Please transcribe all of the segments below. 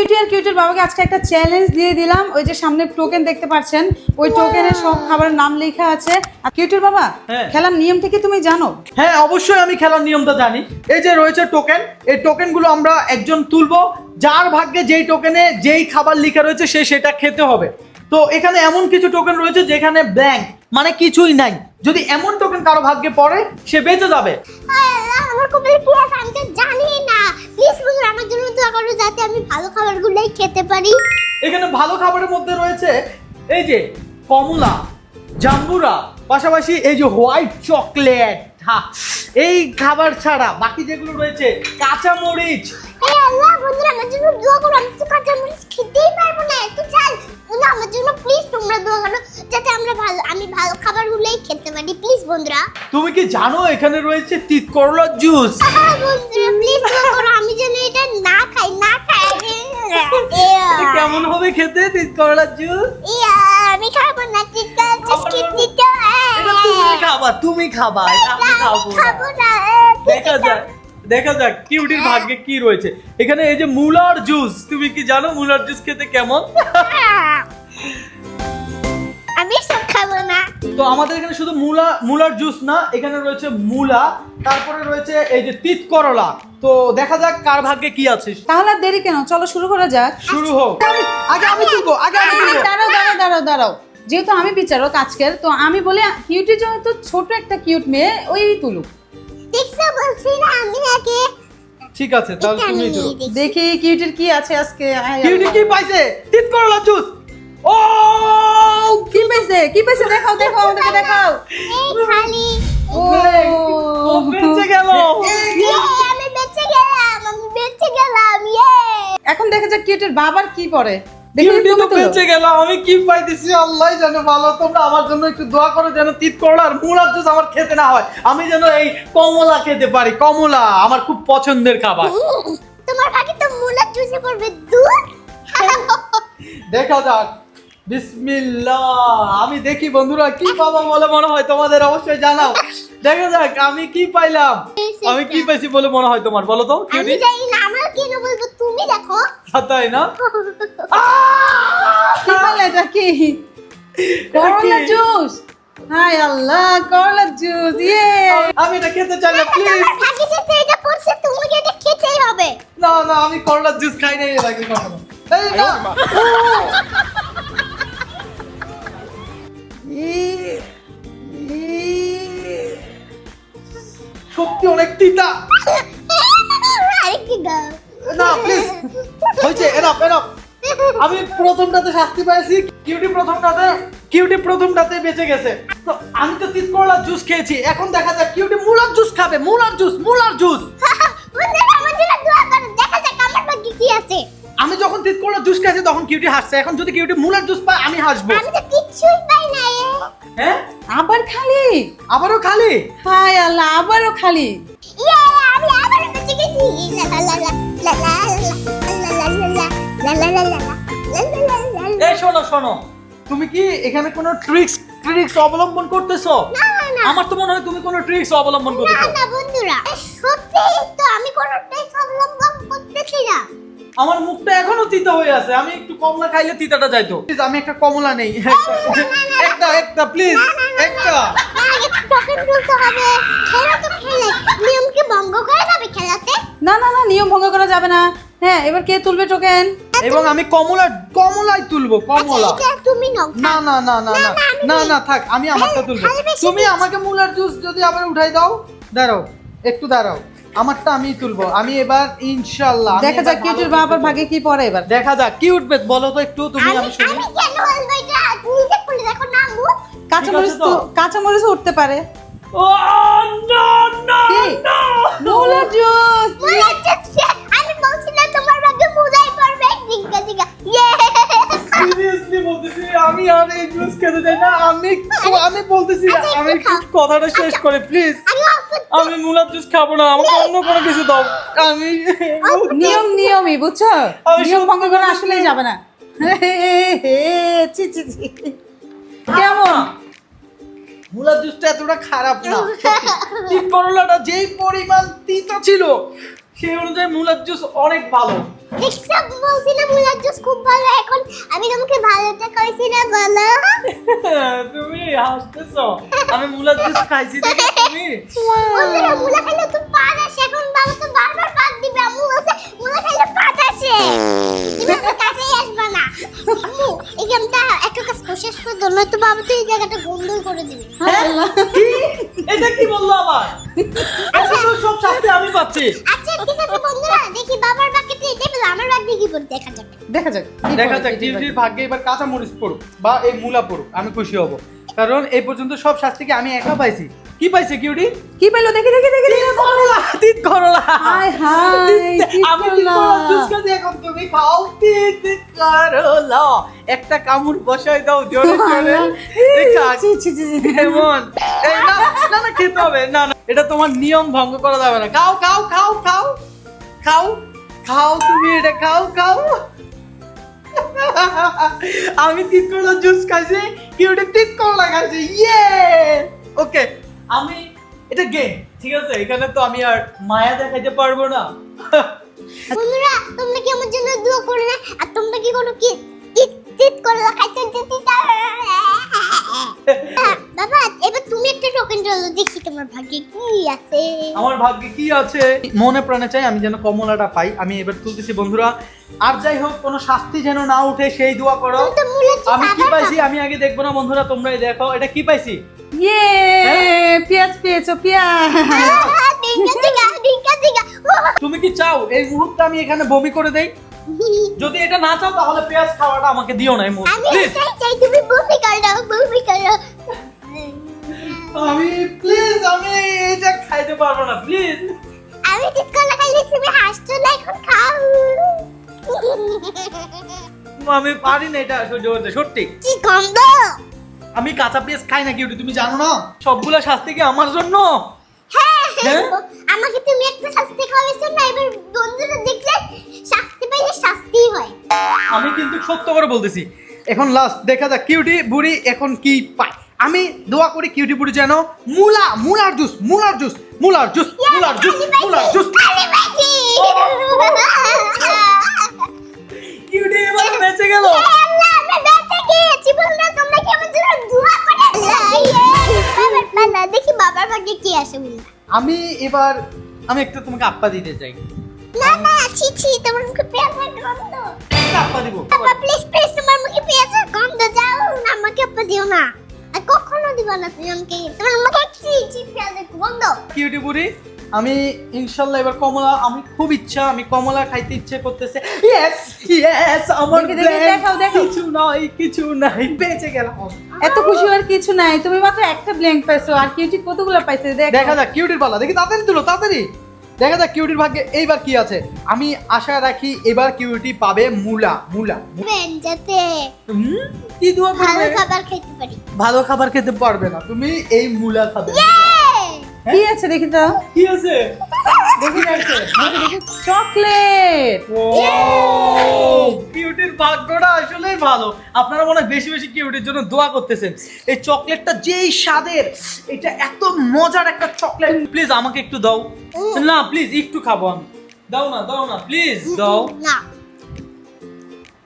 Cutie আর কিউটির বাবাকে আজকে একটা চ্যালেঞ্জ দিয়ে দিলাম। ওই যে সামনে টোকেন দেখতে পাচ্ছেন ওই টোকেনে সব খাবারের নাম লেখা আছে। আর কিউটির বাবা হ্যাঁ। খেলার নিয়মটা কি তুমি জানো? হ্যাঁ অবশ্যই আমি খেলার নিয়মটা জানি। এই যে রয়েছে টোকেন এই টোকেনগুলো আমরা একজন তুলবো যার ভাগ্যে যেই টোকেনে যেই খাবার লেখা রয়েছে সে সেটা খেতে হবে। তো এখানে এমন কিছু টোকেন রয়েছে যেখানে ব্ল্যাঙ্ক মানে কিছুই নাই। যদি এমন টোকেন কারও ভাগ্যে পড়ে সে বেঁচে যাবে। আমার কপালে কি আছে আমি তো জানি না। প্লিজ বন্ধুরা, আমার জন্য দোয়া করো যাতে আমি ভালো খাবারগুলোই খেতে পারি। এখানে ভালো খাবারের মধ্যে রয়েছে এই যে কমলা, জাম্বুরা, পাশাপাশি এই যে হোয়াইট চকলেট। এই খাবার ছাড়া বাকি যেগুলো রয়েছে কাঁচা মরিচ এই আল্লাহ বন্ধুরা আমার জন্য দোয়া করো আমি তো কাঁচা মরিচ খেতেই পারব না এত চাল। বন্ধু আমার জন্য প্লিজ তোমরা দোয়া করো যাতে আমরা ভালো আমি ভালো খাবারগুলোই খেতে পারি প্লিজ বন্ধুরা। তুমি কি জানো এখানে রয়েছে তিত করলার জুস বন্ধুরা প্লিজ দোয়া করো আমি যেন এটা না খাই না খাই। কেমন হবে খেতে তিত করলার জুস ইয়া, আমি খাব না চিৎকার চিৎকার চিৎকার এটা তুমি খাবা তুমি খাবা আমি খাব না। খাব না দেখা যাক। দেখা যাক কিউটির ভাগ্যে কি রয়েছে। এখানে এই যে মুলার জুস তুমি কি জানো মুলার জুস খেতে কেমন? আমি সব খাব না। তো আমাদের এখানে শুধু মুলা মুলার জুস না এখানে রয়েছে মুলা তারপরে রয়েছে এই যে তিত করলা। তো দেখা যাক কার ভাগ্যে কি আছে। তাহলে আর দেরি কেন? চলো শুরু করা যাক। শুরু হোক। আগে আমি তুলবো আগে আমি তুলবো। দাঁড়াও দাঁড়াও দাঁড়াও দাঁড়াও। যেহেতু আমি বিচারক আজকের তো আমি বলি কিউটি যেহেতু ছোট একটা কিউট মেয়ে ওই তুলুক। দেখছ বলছি না আমি আগে ঠিক আছে তাহলে তুমি আমি দেখি। কিউটির কি আছে আজকে? কিউটি কি পাইছে? তিত করলা জুস। ও কি পাইছে? কি পাইছে? দেখাও দেখাও আমাদেরকে দেখাও। এই খালি। ও বেঁচে গেল। আমি বেঁচে গেলাম আমি বেঁচে গেলাম ইয়ে। এখন দেখা যাক কিউটির বাবার কি পড়ে বেঁচে গেল আমি কি পাইতেছি আল্লাহ জানে ভালো তোমরা আমার জন্য একটু দোয়া করো যেন তিত করলা আর মুলার জুস আমার খেতে না হয়। আমি যেন এই কমলা খেতে পারি কমলা আমার খুব পছন্দের খাবার। তোমার ভাগে তো মুলার জুসে পড়বে দুধ দেখা যাক। বিসমিল্লাহ আমি দেখি বন্ধুরা কি পাবো বলে মনে হয় তোমাদের অবশ্যই জানাও। দেখা যাক আমি কি পাইলাম? আমি কি পাইছি বলে মনে হয় তোমার? বলো তো আমি জানি না আমার কেন বলব তুমি দেখো। তাই না? কি বলে এটা কি করলা জুস। হাই আল্লাহ করলা জুস ইয়ে। আমি এটা খেতে চাই না প্লিজ ভাগে যেতে এটা পড়ছে তোমাকে এটা খেতেই হবে। না না আমি করলার জুস খাই নাই এর আগে কখনো। এই না। সত্যি অনেক তিতা। না প্লিজ হয়েছে এনাফ এনাফ আমি প্রথমটাতে শাস্তি পাইছি কিউটি প্রথমটাতে কিউটি প্রথমটাতে বেঁচে গেছে। তো আমি তো তিত করলার জুস খেয়েছি। এখন দেখা যাক কিউটি মুলার জুস খাবে। মুলার জুস মুলার জুস দেখা যাক আমার কি আছে। আমি যখন তিত করলার জুস খেয়েছি তখন কিউটি হাসছে এখন যদি কিউটি মুলার জুস পায় আমি হাসবো আমি তো কিচ্ছুই পাই না এ। হ্যাঁ আবার খালি আবারও খালি হাই আল্লাহ আবারও খালি ইয়ে, আমি আবার বেঁচে গেছি লা লা লা লা লা লা লা লা লা লা লা লা লা লা লা লা লা লা লা। এই শোনো শোনো তুমি কি এখানে কোনো ট্রিক্স ট্রিক্স অবলম্বন করতেছো না না না আমার তো মনে হয় তুমি কোনো ট্রিক্স অবলম্বন না করতেছো না বন্ধুরা সত্যি তো আমি কোনো টেস্ট অবলম্বন করতেছি না আমার মুখটা এখনও তিতা হয়ে আছে আমি একটু কমলা খাইলে তিতাটা যাইতো প্লিজ আমি একটা কমলা নেই একটা একটা প্লিজ একটা না, আগে টোকেন তুলতে হবে খেলা তো খেলে নিয়মকে ভঙ্গ করে যাবে খেলাতে না না না নিয়ম ভঙ্গ করা যাবে না হ্যাঁ এবার কে তুলবে টোকেন এবং আমি কমলা কমলাই তুলবো কমলা আচ্ছা, তুমি না না না না না না, না না থাক আমি আমারটা তুলবো তুমি আমাকে মুলার জুস যদি আবার উঠাই দাও দাঁড়াও একটু দাঁড়াও আমারটা আমি তুলবো। আমি এবার ইনশাআল্লাহ দেখা যাক কিউটির বাবার ভাগে কি পড়ে এবার। দেখা যাক কি উঠবে বলো তো একটু তুমি আমি শুনি। আমি কেন বলব এটা? নিজে খুলে দেখো না মুখ কাঁচামরিচ তো? কাঁচামরিচ উঠতে পারে। Oh no no? No juice হচ্ছে আমি তোমার মুদাই পড়বে। জিঙ্গা জিঙ্গা ইয়ে সিরিয়াসলি বলতেছি আমি আর এই জুস খেতে চাই না। আমি আমি বলতেছি আচ্ছা, আমি কথাটা শেষ করে প্লিজ আমি মুলার জুস খাব না আমাকে অন্য কোনো কিছু দাও। আমি নিয়ম নিয়মই বুঝছ? নিয়ম ভঙ্গ করা আসলে আসলেই যাবে না। কেমন? মুলার জুসটা এতটা খারাপ না করলাটা যেই পরিমাণ তিতা ছিল সেই অনুযায়ী মুলার জুস অনেক ভালো। দেখছ বলছি না মুলার জুস খুব ভালো। এখন আমি তোমাকে ভালোটা কইছি না বলো। তুমি হাসতেছো। আমি মুলার জুস খাইছি দেখে তুমি। বন্ধুরা মুলা খাইলে তো পাত আসে। এখন বাবা তো বারবার পাত দিবে। আম্মু বলছে মুলা খাইলে পাত আসে। তুমি আমার কাছেই আসবে না। আম্মু এই গেমটা একটা কাজ শেষ করে দাও নয়তো বাবা তো এই জায়গাটা বন্ধই করে দিবে। হ্যাঁ? এটা কি বলল আবার? আচ্ছা। সব শাস্তি আমি পাচ্ছি। আচ্ছা ঠিক আছে দেখি বাবার বাকিতে এটাই পেল আমার বাকি কি করে দেখা যাক। দেখা যাক দেখা যাক কি টিউটির ভাগ্যে এবার কাঁচা মরিচ পড়ুক বা এই মূলা পড়ুক আমি খুশি হব। কারণ এই পর্যন্ত সব শাস্তিকে আমি একা পাইছি। কি পাইছে কিউটি কি পেল দেখি দেখি দেখি দেখি। করলা তিত করলা। হায় হায়, আমি খাচ্ছি, এখন তুমি খাও। তিত করলা। একটা কামড় বসাই দাও জোরে জোরে। এই না না খেতে হবে। না না এটা তোমার নিয়ম ভঙ্গ করা যাবে না। খাও খাও খাও খাও। খাও আমি তিত করলা জুস খাইছি কি ওটা তিত করলা খাইছি ইয়ে ওকে আমি এটা গেম ঠিক আছে? এখানে তো আমি আর মায়া দেখাইতে পারব না। বন্ধুরা, তোমরা কি আমার জন্য দোয়া করো না? আর তোমরা কি করো কি টিট টিট করে খাইতে যেতে বাবা এবার তুমি একটা টোকেন চলো দেখি তোমার ভাগ্যে কি আছে? আমার ভাগ্যে কি আছে? মনে প্রাণে চাই আমি যেন কমলাটা পাই। আমি এবার তুলতেছি বন্ধুরা। আর যাই হোক কোনো শাস্তি যেন না উঠে সেই দোয়া করো। আমি কি পাইছি? আমি আগে দেখব না বন্ধুরা তোমরাই দেখো। এটা কি পাইছি? ইয়ে পেঁয়াজ পেয়েছ পেঁয়াজ। তুমি কি চাও? এই মুহূর্তে আমি এখানে বমি করে দেই? যদি এটা না চাও তাহলে পেঁয়াজ খাওয়াটা আমাকে দিও না আমি প্লিজ চাই চাই তুমি বুমি করো বুমি করো। আমি প্লিজ আমি এটা খাইতে পারব না প্লিজ আমি ঠিক করে খাইলে তুমি হাসছো না এখন খাও। আমি পারি না এটা সহ্য করতে সত্যি। কি গন্ধ? আমি কাঁচা পেঁয়াজ খাই না কিউটি তুমি জানো না? সবগুলা শাস্তি কি আমার জন্য? হ্যাঁ হ্যাঁ? আমাকে তুমি একটা শাস্তি খাওয়াইছো না এবার বন্ধুরা দেখলে পাইলে শাস্তি হয়। আমি কিন্তু সত্য করে বলতেছি। এখন লাস্ট দেখা যাক কিউটি বুড়ি এখন কি পায়। আমি দোয়া করি কিউটি বুড়ি যেন মুলা মুলার জুস মুলার জুস মুলার জুস মুলার জুস মুলার জুস কিউটি এবার বেঁচে গেল। দেখি বাবার ভাগ্যে কি আসে আমি এবার আমি একটা তোমাকে আপ্পা দিতে চাই। না না ছি ছি তোমার একটা দিব। আপা প্লিজ প্লিজ তোমার মুখে পেঁয়াজের গন্ধ যাও না আমাকে আপা দিও না। আর কখনো দিবা না তুমি আমাকে। তোমার মুখে ছি ছি পেঁয়াজের গন্ধ। কিউটি বুড়ি আমি ইনশাল্লাহ এবার কমলা আমি খুব ইচ্ছা আমি কমলা খাইতে ইচ্ছে করতেছে। ইয়েস ইয়েস আমার দেখি, দেখি, দেখাও, দেখাও। কিছু নাই কিছু নাই বেঁচে গেলাম। এত খুশি হওয়ার কিছু নাই তুমি মাত্র একটা ব্ল্যাঙ্ক পাইছো আর কিউটি কতগুলো পাইছে দেখ। দেখা যাক কিউটির পালা দেখি তাড়াতাড়ি তুলো তাড়াতাড়ি। দেখা যাক কিউটির ভাগ্যে এইবার কি আছে। আমি আশা রাখি এবার কিউটি পাবে মুলা মুলা। যাতে কি দোয়া ভালো খাবার খেতে পারি। ভালো খাবার খেতে পারবে না। তুমি এই মুলা খাবে। কি আছে দেখি তো? কি আছে? দেখি আছে চকলেট! কিউটির ভাগ্যটা আসলেই ভালো। আপনারা মনে হয় বেশি বেশি কিউটির জন্য দোয়া করতেছেন। এই চকলেটটা যেই স্বাদের এটা এত মজার একটা চকলেট। প্লিজ আমাকে একটু দাও। না প্লিজ একটু খাব আমি। দাও না দাও না প্লিজ দাও। না।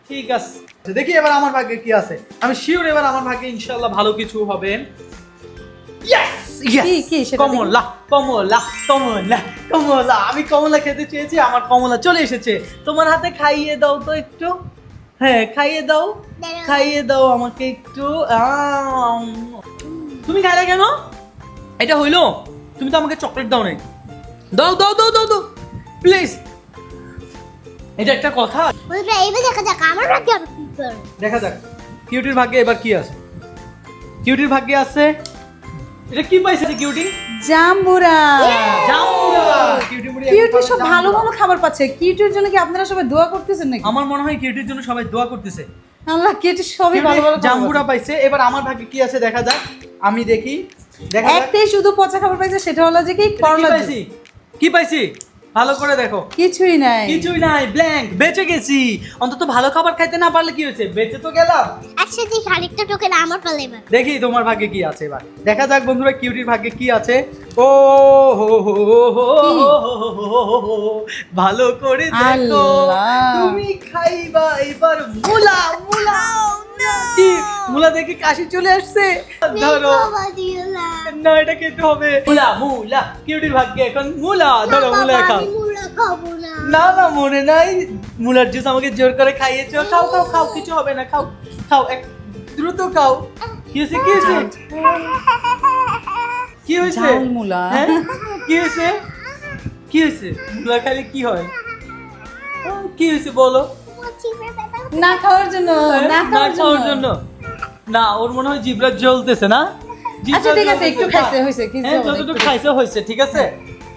ঠিক আছে দেখি এবার আমার ভাগ্যে কি আছে। আমি শিওর এবার আমার ভাগ্যে ইনশাআল্লাহ ভালো কিছু হবে কমলা কমলা কমলা কমলা। আমি কমলা খেতে চেয়েছি আমার কমলা চলে এসেছে। তোমার হাতে খাইয়ে দাও তো একটু। হ্যাঁ খাইয়ে দাও। খাইয়ে দাও আমাকে একটু। আম। তুমি খাইলে কেন? এটা হইল? তুমি তো আমাকে চকলেট দাও নাই। দাও দাও দাও দাও দাও। প্লিজ এটা একটা কথা। দেখা যাক আমার ভাগ্যে আমি কি দেখা যাক। কিউটির ভাগ্যে এবার কি আছে? কিউটির ভাগ্যে আছে? এটা কি পাইছে রে কিউটি? জাম্বুরা জাম্বুরা কিউটি কিউটি সব ভালো ভালো খাবার পাচ্ছে। কিউটির জন্য কি আপনারা সবাই দোয়া করতেছেন নাকি? আমার মনে হয় কিউটির জন্য সবাই দোয়া করতেছে। আল্লাহ কিউটি সবই ভালো ভালো জাম্বুরা পাইছে। এবার আমার ভাগ্যে কি আছে দেখা যাক। আমি দেখি। দেখা যাক। একটাই শুধু পচা খাবার পাইছে সেটা হলো যে কি? করলা পাইছি? কি পাইছি? ভালো করে দেখো। কিছুই নাই। কিছুই নাই ব্ল্যাঙ্ক বেঁচে গেছি। অন্তত ভালো খাবার খাইতে না পারলে কি হয়েছে? বেঁচে তো গেলাম। আচ্ছা, একসাথে শালিকটা টোকেন আমার পালে এবার। দেখি তোমার ভাগ্যে কি আছে এবার। দেখা যাক বন্ধুরা কিউটির ভাগ্যে কি আছে। ও হো হো হো ভালো করে দেখো। তুমি খাইবা এবার মুলা মুলা। oh, মুলা দেখে কাশি চলে আসছে? ধরো। না এটা খেতে হবে। মুলা মুলা কিউটির ভাগ্যে এখন মুলা ধরো মুলা খাও। না। না না মনে নাই। মুলার জুস আমাকে জোর করে খাইয়েছো। খাও খাও খাও কিছু হবে না খাও খাও এক দ্রুত খাও। কি হয়েছে কি হয়েছে? কি হয়েছে? মুলা। হ্যাঁ? কি হয়েছে? কি হয়েছে? মুলা খাইলে কি হয়? কি হয়েছে বলো। না খাওয়ার জন্য হ্যাঁ? না না খাওয়ার খাওয়ার জন্য। না ওর মনে হয় জিব্রা জ্বলতেছে না? আচ্ছা, ঠিক আছে, একটু খাইছে, হয়েছে, কিছু হ্যাঁ যতটুকু খাইছে হয়েছে ঠিক আছে?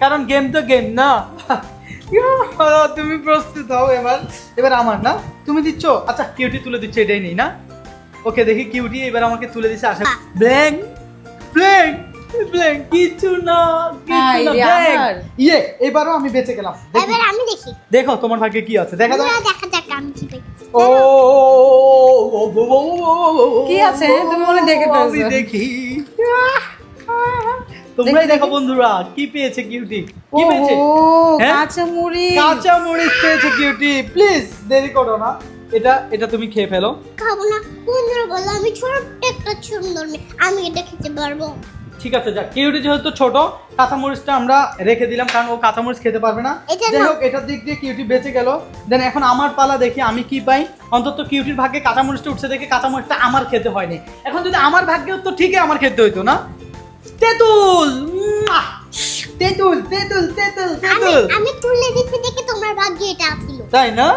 কারণ গেম তো গেম না? তুমি প্রস্তুত হও এবার। এবার আমার না? তুমি দিচ্ছ? আচ্ছা কিউটি তুলে দিচ্ছে এটাই নেই না? ওকে দেখি কিউটি এবার আমাকে তুলে দিচ্ছে আশা ব্ল্যাঙ্ক ব্ল্যাঙ্ক ব্ল্যাঙ্ক কিছু না কিছু না ইয়ে এবারও আমি বেঁচে গেলাম। দেখি। এবার আমি দেখি। দেখো তোমার ভাগ্যে কি আছে দেখা যাক। দেখা যাক আমি কি পেয়েছি ও কি আছে? তুমি মনে দেখে আমি ফেলছো। দেখি। তোমরাই দেখো বন্ধুরা কি পেয়েছে কিউটি কি পেয়েছে? কাঁচা মুড়ি কাঁচা মুড়ি পেয়েছে কিউটি প্লিজ দেরি করো না। এটা এটা তুমি খেয়ে ফেলো। খাব না। বন্ধুরা বলো আমি ছোট্ট একটা সুন্দর মেয়ে। আমি এটা খেতে পারব। ঠিক আছে যাক কিউটি যেহেতু ছোট কাঁচামরিচটা আমরা রেখে দিলাম কারণ ও কাঁচামরিচ খেতে পারবে না। যাই হোক এটার দিক দিয়ে কিউটি বেঁচে গেল। দেন এখন আমার পালা দেখি আমি কি পাই। অন্তত কিউটির ভাগ্যে কাঁচামরিচটা উঠছে দেখে কাঁচামরিচটা আমার খেতে হয়নি। এখন যদি আমার ভাগ্যে তো ঠিকই আমার খেতে হইতো না। তেঁতুল! তেঁতুল তেঁতুল তেঁতুল আমি তেঁতুল। আমি তুলে দিচ্ছি দেখে তোমার ভাগ্যে এটা ছিল। তাই না?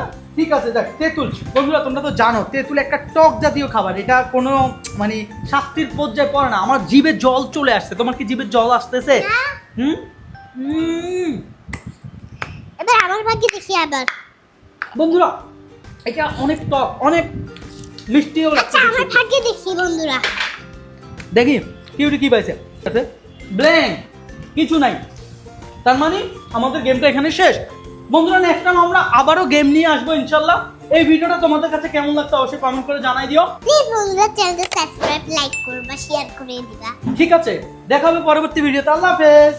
ঠিক আছে দেখ তেঁতুল। বন্ধুরা তোমরা তো জানো তেঁতুল একটা টক জাতীয় খাবার। এটা কোনো মানে শাস্তির পর্যায়ে পড়ে না। আমার জিভে জল চলে আসছে। তোমার কি জিভে জল আসতেছে? হুম? হুম। এবার আমার ভাগ্যে দেখি আবার। বন্ধুরা এটা অনেক টক অনেক মিষ্টিও লাগছে আচ্ছা আমার ভাগ্যে দেখি বন্ধুরা। দেখি কিউটি কি পাইছে? আছে? ব্ল্যাঙ্ক। কিছু নাই। তার মানে আমাদের গেমটা এখানে শেষ। বন্ধুরা নেক্সট টাইম আমরা আবারও গেম নিয়ে আসব ইনশাল্লাহ। এই ভিডিওটা তোমাদের কাছে কেমন লাগছে অবশ্যই কমেন্ট করে জানাই দিও। প্লিজ বন্ধুরা চ্যানেলটা সাবস্ক্রাইব লাইক করবা শেয়ার করে দিবা। ঠিক আছে দেখা হবে পরবর্তী ভিডিওতে আল্লাহ হাফেজ।